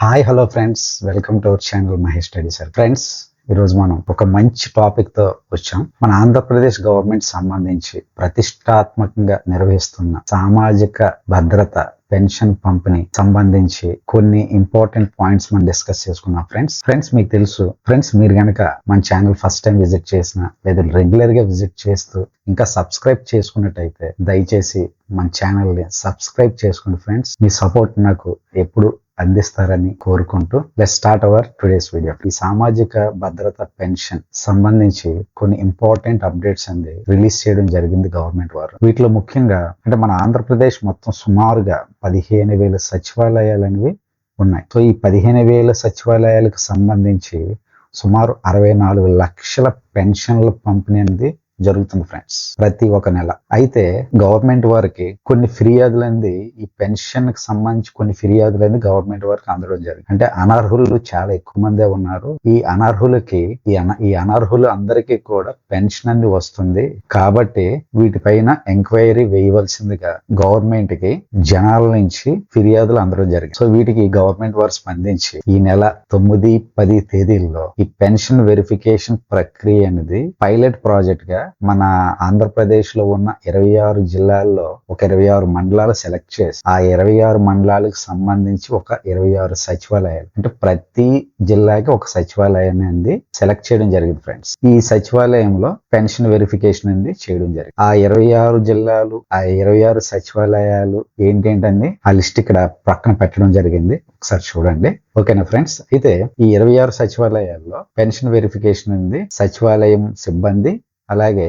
Hi hello friends welcome to our channel Mahesh study sir friends ఈరోజు మనం ఒక మంచి టాపిక్తో వచ్చాం. మన ఆంధ్రప్రదేశ్ గవర్నమెంట్ సంబంధించి ప్రతిష్టాత్మకంగా నిర్వహిస్తున్న సామాజిక భద్రత పెన్షన్ పంపిణీ సంబంధించి కొన్ని ఇంపార్టెంట్ పాయింట్స్ మనం డిస్కస్ చేసుకున్నాం ఫ్రెండ్స్ ఫ్రెండ్స్ మీకు తెలుసు ఫ్రెండ్స్ మీరు కనుక మన ఛానల్ ఫస్ట్ టైం విజిట్ చేసిన లేదా రెగ్యులర్గా విజిట్ చేస్తూ ఇంకా సబ్స్క్రైబ్ చేసుకున్నట్టయితే దయచేసి మన ఛానల్ని సబ్స్క్రైబ్ చేసుకోండి ఫ్రెండ్స్ మీ సపోర్ట్ నాకు ఎప్పుడు అందిస్తారని కోరుకుంటూ let start our today's video ఈ సామాజిక భద్రత పెన్షన్ సంబంధించి కొన్ని ఇంపార్టెంట్ అప్డేట్స్ అనేది రిలీజ్ చేయడం జరిగింది గవర్నమెంట్ వారు. వీటిలో ముఖ్యంగా అంటే మన ఆంధ్రప్రదేశ్ మొత్తం సుమారుగా పదిహేను వేల సచివాలయాలు అనేవి ఉన్నాయి. సో ఈ పదిహేను వేల సచివాలయాలకు సంబంధించి సుమారు అరవై నాలుగు లక్షల పెన్షన్ల పంపిణీ అనేది జరుగుతుంది ఫ్రెండ్స్ ప్రతి ఒక్క నెల. అయితే గవర్నమెంట్ వారికి కొన్ని ఫిర్యాదులంది ఈ పెన్షన్కి సంబంధించి కొన్ని ఫిర్యాదులంది గవర్నమెంట్ వారికి అందడం జరిగింది. అంటే అనర్హులు చాలా ఎక్కువ మందే ఉన్నారు. ఈ అనర్హులకి ఈ అన ఈ అనర్హులు అందరికీ కూడా పెన్షన్ అనేది వస్తుంది. కాబట్టి వీటిపైన ఎంక్వైరీ వేయవలసిందిగా గవర్నమెంట్కి జనాల నుంచి ఫిర్యాదులు అందడం జరిగింది. సో వీటికి గవర్నమెంట్ వారు స్పందించి ఈ నెల తొమ్మిది పది తేదీల్లో ఈ పెన్షన్ వెరిఫికేషన్ ప్రక్రియ అనేది పైలట్ ప్రాజెక్ట్గా మన ఆంధ్రప్రదేశ్లో ఉన్న ఇరవై ఆరు జిల్లాల్లో ఒక ఇరవై ఆరు మండలాలు సెలెక్ట్ చేసి ఆ ఇరవై ఆరు మండలాలకు సంబంధించి ఒక ఇరవై ఆరు సచివాలయాలు. అంటే ప్రతి జిల్లాకి ఒక సచివాలయం అనేది సెలెక్ట్ చేయడం జరిగింది ఫ్రెండ్స్. ఈ సచివాలయంలో పెన్షన్ వెరిఫికేషన్ అనేది చేయడం జరిగింది. ఆ ఇరవై ఆరు జిల్లాలు ఆ ఇరవై ఆరు సచివాలయాలు ఏంటేంటని ఆ లిస్ట్ ఇక్కడ పక్కన పెట్టడం జరిగింది. ఒకసారి చూడండి. ఓకేనా ఫ్రెండ్స్? అయితే ఈ ఇరవై ఆరు సచివాలయాల్లో పెన్షన్ వెరిఫికేషన్ ఉంది సచివాలయం సిబ్బంది అలాగే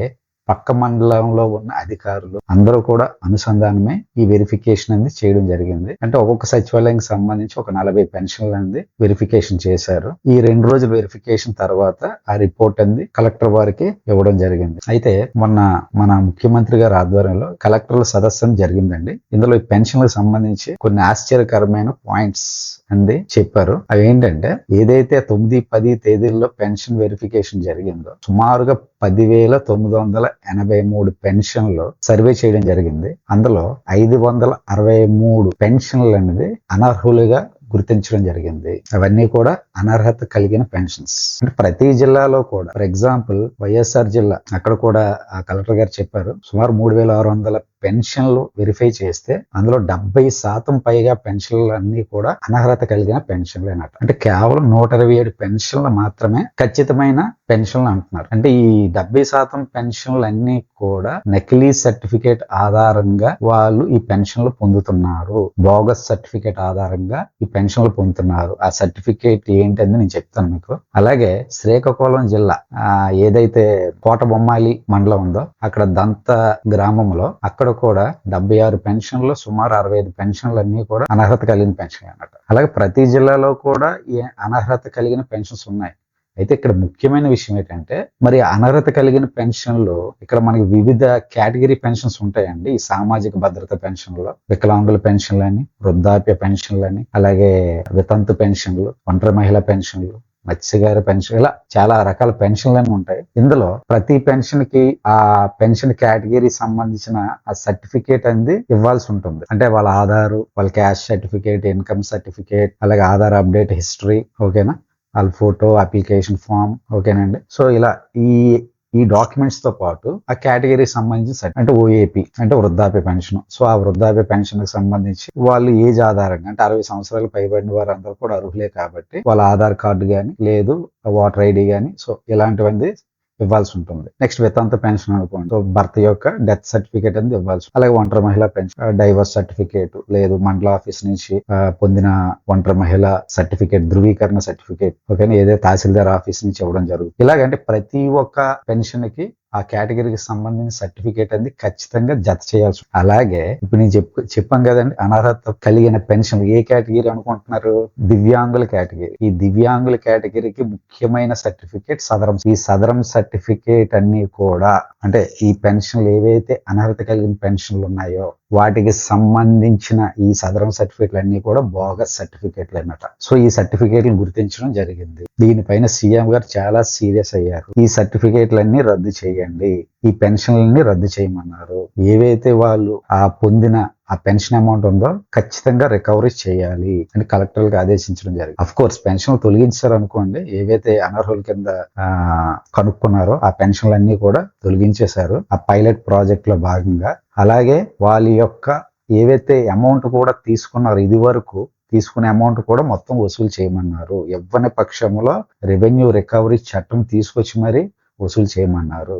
పక్క మండలంలో ఉన్న అధికారులు అందరూ కూడా అనుసంధానమే ఈ వెరిఫికేషన్ అనేది చేయడం జరిగింది. అంటే ఒక్కొక్క సచివాలయానికి సంబంధించి ఒక నలభై పెన్షన్లు అనేది వెరిఫికేషన్ చేశారు. ఈ రెండు రోజుల వెరిఫికేషన్ తర్వాత ఆ రిపోర్ట్ అనేది కలెక్టర్ వారికి ఇవ్వడం జరిగింది. అయితే మొన్న మన ముఖ్యమంత్రి గారి ఆధ్వర్యంలో కలెక్టర్ల సదస్సు జరిగిందండి. ఇందులో ఈ పెన్షన్లకు సంబంధించి కొన్ని ఆశ్చర్యకరమైన పాయింట్స్ అంది చెప్పారు. అవి ఏంటంటే ఏదైతే తొమ్మిది పది తేదీల్లో పెన్షన్ వెరిఫికేషన్ జరిగిందో సుమారుగా పదివేల తొమ్మిది వందల ఎనభై మూడు పెన్షన్లు సర్వే చేయడం జరిగింది. అందులో ఐదు వందల అరవై మూడు పెన్షన్లు అనేది అనర్హులుగా గుర్తించడం జరిగింది. అవన్నీ కూడా అనర్హత కలిగిన పెన్షన్స్. అంటే ప్రతి జిల్లాలో కూడా ఫర్ ఎగ్జాంపుల్ వైఎస్ఆర్ జిల్లా అక్కడ కూడా ఆ కలెక్టర్ గారు చెప్పారు సుమారు మూడు వేల ఆరు వందల పెన్షన్లు వెరిఫై చేస్తే అందులో డెబ్బై శాతం పైగా పెన్షన్లు అన్ని కూడా అనర్హత కలిగిన పెన్షన్లు అన్నట్టు అంటే కేవలం నూట ఇరవై ఏడు పెన్షన్లు మాత్రమే ఖచ్చితమైన పెన్షన్లు అంటున్నారు. అంటే ఈ డెబ్బై శాతం పెన్షన్లు అన్ని కూడా నకిలీ సర్టిఫికేట్ ఆధారంగా వాళ్ళు ఈ పెన్షన్లు పొందుతున్నారు. బోగస్ సర్టిఫికేట్ ఆధారంగా ఈ పెన్షన్లు పొందుతున్నారు. ఆ సర్టిఫికేట్ ఏంటని నేను చెప్తాను మీకు. అలాగే శ్రీకాకుళం జిల్లా ఏదైతే కోట బొమ్మాలి మండలం ఉందో అక్కడ దంత గ్రామంలో అక్కడ కూడా డెబ్బై ఆరు పెన్షన్లు సుమారు అరవై ఐదు పెన్షన్లు అన్ని కూడా అనర్హత కలిగిన పెన్షన్ అన్నమాట. అలాగే ప్రతి జిల్లాలో కూడా ఈ అనర్హత కలిగిన పెన్షన్స్ ఉన్నాయి. అయితే ఇక్కడ ముఖ్యమైన విషయం ఏంటంటే మరి అనర్హత కలిగిన పెన్షన్లు ఇక్కడ మనకి వివిధ కేటగిరీ పెన్షన్స్ ఉంటాయండి. ఈ సామాజిక భద్రత పెన్షన్లు వికలాంగుల పెన్షన్లని వృద్ధాప్య పెన్షన్లని అలాగే వితంతు పెన్షన్లు ఒంటరి మహిళా పెన్షన్లు మత్స్యగారి పెన్షన్ ఇలా చాలా రకాల పెన్షన్లు అని ఉంటాయి. ఇందులో ప్రతి పెన్షన్కి ఆ పెన్షన్ కేటగిరీ సంబంధించిన ఆ సర్టిఫికేట్ అనేది ఇవ్వాల్సి ఉంటుంది. అంటే వాళ్ళ ఆధార్ వాళ్ళ క్యాష్ సర్టిఫికేట్ ఇన్కమ్ సర్టిఫికేట్ అలాగే ఆధార్ అప్డేట్ హిస్టరీ ఓకేనా? వాళ్ళ ఫోటో అప్లికేషన్ ఫామ్ ఓకేనండి. సో ఇలా ఈ ఈ డాక్యుమెంట్స్తో పాటు ఆ కేటగిరీ సంబంధించి అంటే ఓఏపి అంటే వృద్ధాప్య పెన్షన్ సో ఆ వృద్ధాప్య పెన్షన్కి సంబంధించి వాళ్ళు ఏజ్ ఆధారంగా అంటే అరవై సంవత్సరాలు పైబడిన వారు అందరూ కూడా అర్హులే కాబట్టి వాళ్ళ ఆధార్ కార్డు కానీ లేదు ఓటర్ ఐడి గాని సో ఇలాంటివన్నీ ఇవ్వాల్సి ఉంటుంది. నెక్స్ట్ వితంత పెన్షన్ అనుకోండి. సో భర్త యొక్క డెత్ సర్టిఫికేట్ అనేది ఇవ్వాల్సి అలాగే ఒంటరి మహిళ పెన్షన్ డైవర్స్ సర్టిఫికేట్ లేదు మండల ఆఫీస్ నుంచి uh, పొందిన ఒంటరి మహిళ సర్టిఫికేట్ ధృవీకరణ సర్టిఫికేట్ ఓకే ఏదైతే తహసీల్దార్ ఆఫీస్ నుంచి ఇవ్వడం జరుగుతుంది. ఇలాగంటే ప్రతి ఒక్క పెన్షన్కి ఆ కేటగిరీకి సంబంధించిన సర్టిఫికేట్ అనేది ఖచ్చితంగా జత చేయాల్సి అలాగే ఇప్పుడు నేను చెప్పు చెప్పాం కదండి అనర్హత కలిగిన పెన్షన్ ఏ కేటగిరీ అనుకుంటున్నారు? దివ్యాంగుల కేటగిరీ. ఈ దివ్యాంగుల కేటగిరీకి ముఖ్యమైన సర్టిఫికేట్ సదరం. ఈ సదరం సర్టిఫికేట్ అన్ని కూడా అంటే ఈ పెన్షన్లు ఏవైతే అనర్హత కలిగిన పెన్షన్లు ఉన్నాయో వాటికి సంబంధించిన ఈ సదరం సర్టిఫికేట్లు అన్ని కూడా బోగస్ సర్టిఫికేట్లు అన్నమాట సో ఈ సర్టిఫికేట్లు గుర్తించడం జరిగింది. దీనిపైన సీఎం గారు చాలా సీరియస్ అయ్యారు. ఈ సర్టిఫికేట్లన్నీ రద్దు చేయండి. ఈ పెన్షన్లన్నీ రద్దు చేయమన్నారు. ఏవైతే వాళ్ళు ఆ పొందిన ఆ పెన్షన్ అమౌంట్ ఉందో ఖచ్చితంగా రికవరీ చేయాలి అని కలెక్టర్గా ఆదేశించడం జరిగింది. అఫ్ కోర్స్ పెన్షన్ తొలగించారు అనుకోండి ఏవైతే అనర్హుల కింద ఆ, కనుక్కున్నారో ఆ పెన్షన్లన్నీ కూడా తొలగించేశారు. ఆ పైలట్ ప్రాజెక్ట్లో భాగంగా అలాగే వాళ్ళ యొక్క ఏవైతే అమౌంట్ కూడా తీసుకున్నారో ఇది వరకు తీసుకునే అమౌంట్ కూడా మొత్తం వసూలు చేయమన్నారు. ఇవ్వని పక్షంలో రెవెన్యూ రికవరీ చట్టం తీసుకొచ్చి మరి వసూలు చేయమన్నారు.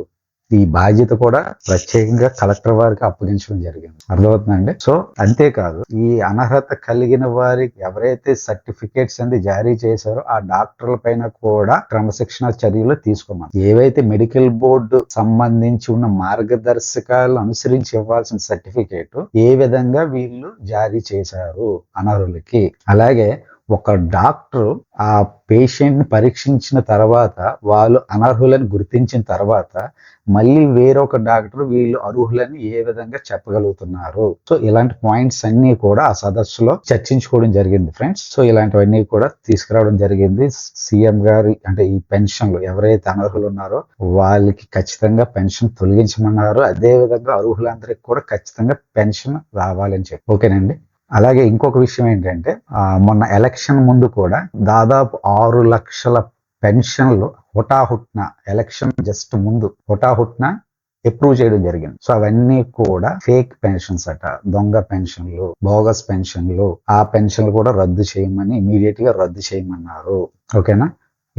ఈ బాధ్యత కూడా ప్రత్యేకంగా కలెక్టర్ వారికి అప్పగించడం జరిగింది. అర్థమవుతుందండి సో అంతేకాదు ఈ అనర్హత కలిగిన వారికి ఎవరైతే సర్టిఫికేట్స్ అనేది జారీ చేశారో ఆ డాక్టర్ల పైన కూడా క్రమశిక్షణ చర్యలు తీసుకోమని. ఏవైతే మెడికల్ బోర్డు సంబంధించి ఉన్న మార్గదర్శకాలు అనుసరించి ఇవ్వాల్సిన సర్టిఫికేట్ ఏ విధంగా వీళ్ళు జారీ చేశారు అనర్హులకి. అలాగే ఒక డాక్టర్ ఆ పేషెంట్ని పరీక్షించిన తర్వాత వాళ్ళు అనర్హులని గుర్తించిన తర్వాత మళ్ళీ వేరొక డాక్టర్ వీళ్ళు అర్హులని ఏ విధంగా చెప్పగలుగుతున్నారు? సో ఇలాంటి పాయింట్స్ అన్ని కూడా ఆ సదస్సులో చర్చించుకోవడం జరిగింది ఫ్రెండ్స్. సో ఇలాంటివన్నీ కూడా తీసుకురావడం జరిగింది. సీఎం గారి అంటే ఈ పెన్షన్లు ఎవరైతే అనర్హులు ఉన్నారో వాళ్ళకి ఖచ్చితంగా పెన్షన్ తొలగించమన్నారు. అదే విధంగా అర్హులందరికీ కూడా ఖచ్చితంగా పెన్షన్ రావాలని చెప్పి. ఓకేనండి అలాగే ఇంకొక విషయం ఏంటంటే మొన్న ఎలక్షన్ ముందు కూడా దాదాపు ఆరు లక్షల పెన్షన్లు హుటాహుట్న ఎలక్షన్ జస్ట్ ముందు హుటాహుట్న అప్రూవ్ చేయడం జరిగింది. సో అవన్నీ కూడా ఫేక్ పెన్షన్స్ అట దొంగ పెన్షన్లు బోగస్ పెన్షన్లు ఆ పెన్షన్లు కూడా రద్దు చేయమని ఇమీడియట్గా రద్దు చేయమన్నారు. ఓకేనా?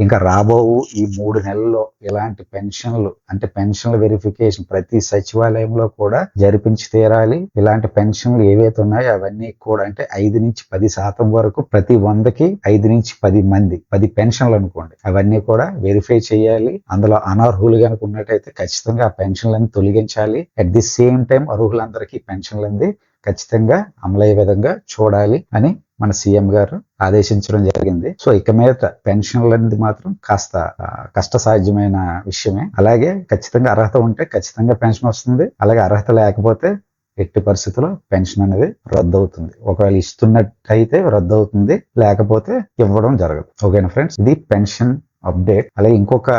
ఇంకా రాబో ఈ మూడు నెలల్లో ఇలాంటి పెన్షన్లు అంటే పెన్షన్ల వెరిఫికేషన్ ప్రతి సచివాలయంలో కూడా జరిపించి తీరాలి. ఇలాంటి పెన్షన్లు ఏవైతే ఉన్నాయో అవన్నీ కూడా అంటే ఐదు నుంచి పది శాతం వరకు ప్రతి వందకి ఐదు నుంచి పది మంది పది పెన్షన్లు అనుకోండి. అవన్నీ కూడా వెరిఫై చేయాలి. అందులో అనర్హులు కనుక ఉన్నట్టయితే ఖచ్చితంగా ఆ పెన్షన్లను తొలగించాలి. అట్ ది సేమ్ టైం అర్హులందరికీ పెన్షన్లు ఖచ్చితంగా అమలయ్యే విధంగా చూడాలి అని మన సీఎం గారు ఆదేశించడం జరిగింది. సో ఇక మీద పెన్షన్లు అనేది మాత్రం కాస్త కష్ట సాధ్యమైన విషయమే. అలాగే ఖచ్చితంగా అర్హత ఉంటే ఖచ్చితంగా పెన్షన్ వస్తుంది. అలాగే అర్హత లేకపోతే ఎట్టి పరిస్థితుల్లో పెన్షన్ అనేది రద్దు అవుతుంది ఒకవేళ ఇస్తున్నట్టయితే రద్దు అవుతుంది లేకపోతే ఇవ్వడం జరగదు. ఓకేనా ఫ్రెండ్స్? ఇది పెన్షన్ అప్డేట్. అలాగే ఇంకొక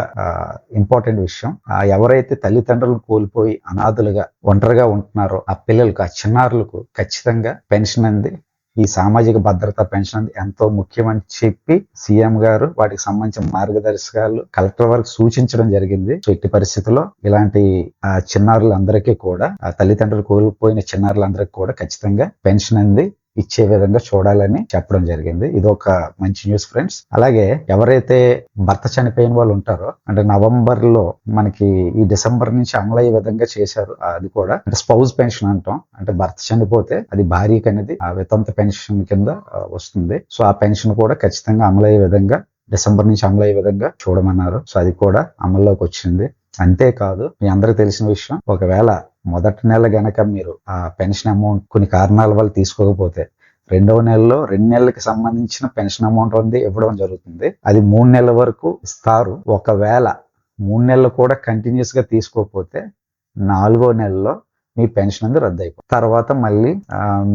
ఇంపార్టెంట్ విషయం. ఆ, ఎవరైతే తల్లిదండ్రులను కోల్పోయి అనాథులుగా ఒంటరిగా ఉంటున్నారో ఆ పిల్లలకు ఆ చిన్నారులకు ఖచ్చితంగా పెన్షన్ అనేది ఈ సామాజిక భద్రత పెన్షన్ అనేది ఎంతో ముఖ్యమని చెప్పి సీఎం గారు వాటికి సంబంధించిన మార్గదర్శకాలు కలెక్టర్ వారికి సూచించడం జరిగింది. సో ఇట్టి పరిస్థితుల్లో ఇలాంటి ఆ, చిన్నారులందరికీ కూడా తల్లిదండ్రులు కోల్పోయిన చిన్నారులందరికీ కూడా ఖచ్చితంగా పెన్షన్ అనేది ఇచ్చే విధంగా చూడాలని చెప్పడం జరిగింది. ఇది ఒక మంచి న్యూస్ ఫ్రెండ్స్ అలాగే ఎవరైతే భర్త చనిపోయిన వాళ్ళు ఉంటారో అంటే నవంబర్లో మనకి ఈ డిసెంబర్ నుంచి అమలయ్యే విధంగా చేశారు అది కూడా అంటే స్పౌజ్ పెన్షన్ అంటాం. అంటే భర్త చనిపోతే అది భార్యకి అనేది ఆ వితంత పెన్షన్ కింద వస్తుంది. సో ఆ పెన్షన్ కూడా ఖచ్చితంగా అమలయ్యే విధంగా డిసెంబర్ నుంచి అమలయ్యే విధంగా చూడమన్నారు. సో అది కూడా అమల్లోకి వచ్చింది. అంతేకాదు మీ అందరికి తెలిసిన విషయం ఒకవేళ మొదటి నెల గనక మీరు ఆ పెన్షన్ అమౌంట్ కొన్ని కారణాల వల్ల తీసుకోకపోతే రెండవ నెలలో రెండు నెలలకు సంబంధించిన పెన్షన్ అమౌంట్ ఉంది ఇవ్వడం జరుగుతుంది. అది మూడు నెలల వరకు ఇస్తారు. ఒకవేళ మూడు నెలలు కూడా కంటిన్యూస్గా తీసుకోకపోతే నాలుగో నెలలో మీ పెన్షన్ అనేది రద్దు అయిపోతుంది తర్వాత మళ్ళీ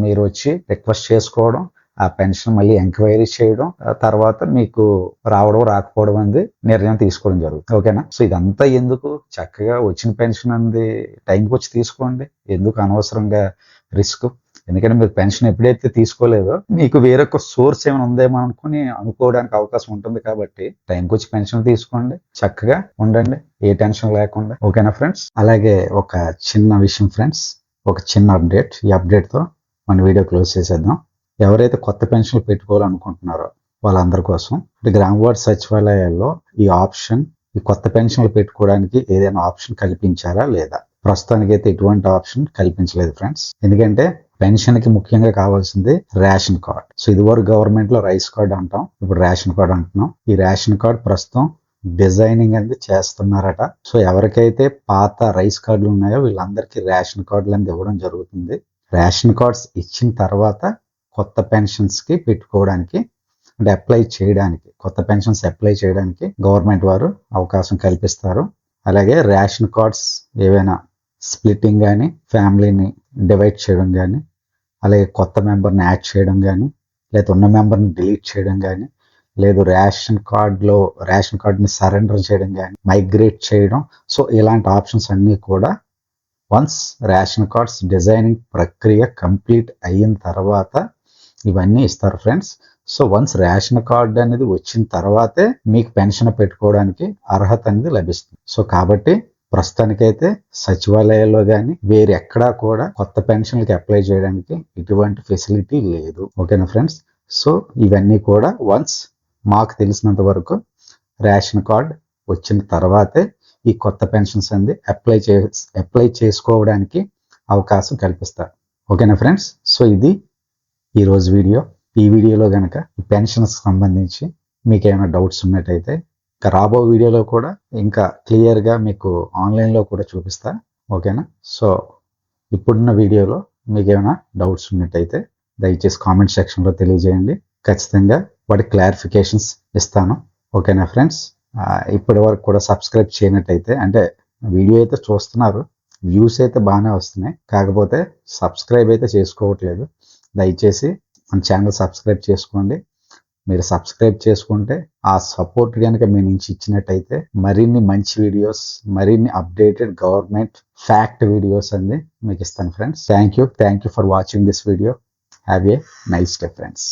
మీరు వచ్చి రిక్వెస్ట్ చేసుకోవడం ఆ పెన్షన్ మళ్ళీ ఎంక్వైరీ చేయడం ఆ తర్వాత మీకు రావడం రాకపోవడం అనేది నిర్ణయం తీసుకోవడం జరుగుతుంది. ఓకేనా? సో ఇదంతా ఎందుకు? చక్కగా వచ్చిన పెన్షన్ అనేది టైంకి వచ్చి తీసుకోండి. ఎందుకు అనవసరంగా రిస్క్? ఎందుకంటే మీరు పెన్షన్ ఎప్పుడైతే తీసుకోలేదో మీకు వేరొక సోర్స్ ఏమైనా ఉందేమో అనుకుని అనుకోవడానికి అవకాశం ఉంటుంది కాబట్టి టైంకి వచ్చి పెన్షన్ తీసుకోండి. చక్కగా ఉండండి. ఏ టెన్షన్ లేకుండా. ఓకేనా ఫ్రెండ్స్? అలాగే ఒక చిన్న విషయం ఫ్రెండ్స్. ఒక చిన్న అప్డేట్. ఈ అప్డేట్తో మన వీడియో క్లోజ్ చేసేద్దాం. ఎవరైతే కొత్త పెన్షన్లు పెట్టుకోవాలనుకుంటున్నారో వాళ్ళందరి కోసం అంటే గ్రామ వార్డ్ సచివాలయాల్లో ఈ ఆప్షన్ ఈ కొత్త పెన్షన్లు పెట్టుకోవడానికి ఏదైనా ఆప్షన్ కల్పించారా లేదా? ప్రస్తుతానికి అయితే ఎటువంటి ఆప్షన్ కల్పించలేదు ఫ్రెండ్స్. ఎందుకంటే పెన్షన్కి ముఖ్యంగా కావాల్సింది రేషన్ కార్డ్. సో ఇదివరకు గవర్నమెంట్లో రైస్ కార్డ్ అంటాం ఇప్పుడు రేషన్ కార్డ్ అంటున్నాం. ఈ రేషన్ కార్డ్ ప్రస్తుతం డిజైనింగ్ అనేది చేస్తున్నారట. సో ఎవరికైతే పాత రైస్ కార్డులు ఉన్నాయో వీళ్ళందరికీ రేషన్ కార్డులు అనేది ఇవ్వడం జరుగుతుంది. రేషన్ కార్డ్స్ ఇచ్చిన తర్వాత కొత్త పెన్షన్స్కి పెట్టుకోవడానికి అంటే అప్లై చేయడానికి కొత్త పెన్షన్స్ అప్లై చేయడానికి గవర్నమెంట్ వారు అవకాశం కల్పిస్తారు. అలాగే రేషన్ కార్డ్స్ ఏవైనా స్ప్లిట్టింగ్ కానీ ఫ్యామిలీని డివైడ్ చేయడం కానీ అలాగే కొత్త మెంబర్ని యాడ్ చేయడం కానీ లేదా ఉన్న మెంబర్ని డిలీట్ చేయడం కానీ లేదు రేషన్ కార్డులో రేషన్ కార్డుని సరెండర్ చేయడం కానీ మైగ్రేట్ చేయడం. సో ఇలాంటి ఆప్షన్స్ అన్నీ కూడా వన్స్ రేషన్ కార్డ్స్ డిజైనింగ్ ప్రక్రియ కంప్లీట్ అయిన తర్వాత ఇవన్నీ ఇస్తారు friends. So once ration card అనేది వచ్చిన తర్వాతే మీకు పెన్షన్ పెట్టుకోవడానికి అర్హత అనేది లభిస్తుంది. సో కాబట్టి ప్రస్తుతానికైతే సచివాలయాల్లో కానీ వేరే ఎక్కడా కూడా కొత్త పెన్షన్లకి అప్లై చేయడానికి ఎటువంటి ఫెసిలిటీ లేదు. ఓకేనా ఫ్రెండ్స్? సో ఇవన్నీ కూడా వన్స్ మాకు తెలిసినంత వరకు రేషన్ కార్డ్ వచ్చిన తర్వాతే ఈ కొత్త పెన్షన్స్ అనేది అప్లై చే అప్లై చేసుకోవడానికి అవకాశం కల్పిస్తారు. ఓకేనా ఫ్రెండ్స్? సో ఇది ఈరోజు వీడియో. ఈ వీడియోలో కనుక పెన్షన్స్ సంబంధించి మీకు ఏమైనా డౌట్స్ ఉన్నట్టయితే ఇంకా రాబో వీడియోలో కూడా ఇంకా క్లియర్గా మీకు ఆన్లైన్లో కూడా చూపిస్తా. ఓకేనా? సో ఇప్పుడున్న వీడియోలో మీకు ఏమైనా డౌట్స్ ఉన్నట్టయితే దయచేసి కామెంట్ సెక్షన్లో తెలియజేయండి. ఖచ్చితంగా వాటి క్లారిఫికేషన్స్ ఇస్తాను. ఓకేనా ఫ్రెండ్స్? ఇప్పటి వరకు కూడా సబ్స్క్రైబ్ చేయనట్టయితే అంటే వీడియో అయితే చూస్తున్నారు వ్యూస్ అయితే బాగానే వస్తున్నాయి. కాకపోతే సబ్స్క్రైబ్ అయితే చేసుకోవట్లేదు. దయచేసి మన ఛానల్ సబ్స్క్రైబ్ చేసుకోండి. మీరు సబ్స్క్రైబ్ చేసుకుంటే ఆ సపోర్ట్ కనుక మీ నుంచి ఇచ్చినట్టయితే మరిన్ని మంచి వీడియోస్ మరిన్ని అప్డేటెడ్ గవర్నమెంట్ ఫ్యాక్ట్ వీడియోస్ అన్ని మీకు ఇస్తాను friends. Thank you thank you for watching this video have a nice day friends